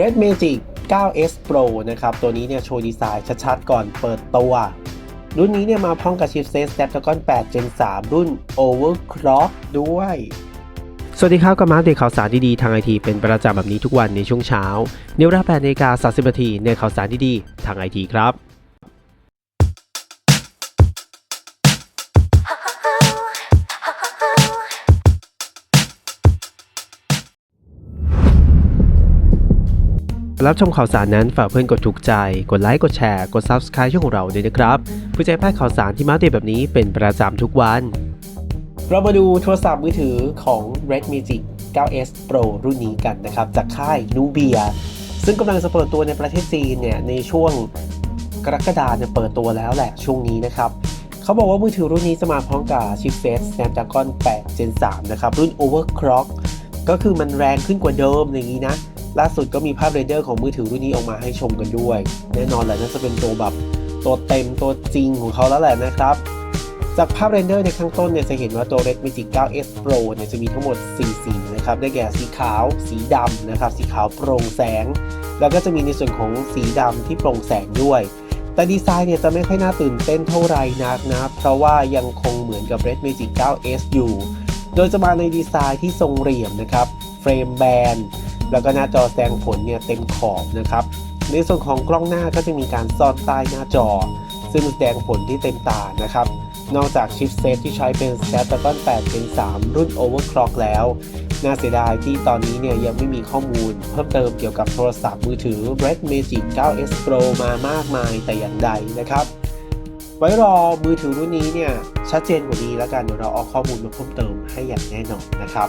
Red Magic 9S Pro นะครับ ตัวนี้เนี่ยโชว์ดีไซน์ชัดๆ ก่อนเปิดตัว รุ่นนี้เนี่ยมาพร้อมกับชิปเซต Snapdragon 8 Gen 3 รุ่น Overclock ด้วย สวัสดีครับกับมาอัปเดตข่าวสารดีๆ ทางไอทีเป็นประจำแบบนี้ทุกวันในช่วงเช้า เนวรา8นาฬิการสิบนาทีในข่าวสารดีๆ ทางไอทีครับ รับชมข่าวสารนั้นฝากเพื่อนกดถูกใจ กดไลค์ กดแชร์ กด Subscribe ช่องของเราด้วยนะครับเพื่อจะไพลาดข่าวสารที่มาเดตแบบนี้เป็นประจำทุกวัน เรามาดูโทรศัพท์มือถือของ Red Magic 9S Pro รุ่นนี้กันนะครับ จากค่าย Nubia ซึ่งกำลังจะเปิดตัวในประเทศจีนเนี่ยในช่วงกรกฎาคมเนี่ยเปิดตัวแล้วแหละช่วงนี้นะครับเขาบอกว่ามือถือรุ่นนี้จะมาพร้อมกับชิปเซต Snapdragon 8 Gen 3 นะครับ รุ่น Overclock ก็คือมันแรงขึ้นกว่าเดิมอย่างนี้นะ ล่าสุดก็มีภาพเรนเดอร์ของมือถือรุ่นนี้ออกมาให้ชมกันด้วย แน่นอนแหละน่าจะเป็นตัวแบบตัวเต็มตัวจริงของเขาแล้วแหละนะครับ จากภาพเรนเดอร์ในข้างต้นเนี่ยจะเห็นว่าตัว Red Magic 9S Pro เนี่ยจะมีทั้งหมด 4 สีนะครับ ได้แก่สีขาว สีดำนะครับ สีขาวโปร่งแสง แล้วก็จะมีในส่วนของสีดำที่โปร่งแสงด้วย แต่ดีไซน์เนี่ยจะไม่ค่อยน่าตื่นเต้นเท่าไหร่นักนะ เพราะว่ายังคงเหมือนกับ Red Magic 9S อยู่ โดยจะมาในดีไซน์ที่ทรงเหลี่ยมนะครับ เฟรมแบน แล้วก็หน้าจอแสดงผลเนี่ยเต็มขอบนะครับในส่วนของกล้องหน้าก็จะมีการซ่อนใต้หน้าจอ ซึ่งแสดงผลที่เต็มตานะครับ นอกจากชิปเซตที่ใช้เป็น Snapdragon 8 Gen 3 รุ่น Overclock แล้ว น่าเสียดายที่ตอนนี้เนี่ยยังไม่มีข้อมูล เพิ่มเติมเกี่ยวกับโทรศัพท์มือถือ Red Magic 9S Pro มามากมายแต่อย่างใดนะครับ ไว้รอมือถือรุ่นนี้เนี่ยชัดเจนกว่านี้แล้วกันเดี๋ยวเราเอาข้อมูลมาเพิ่มเติมให้อย่างแน่นอนนะครับ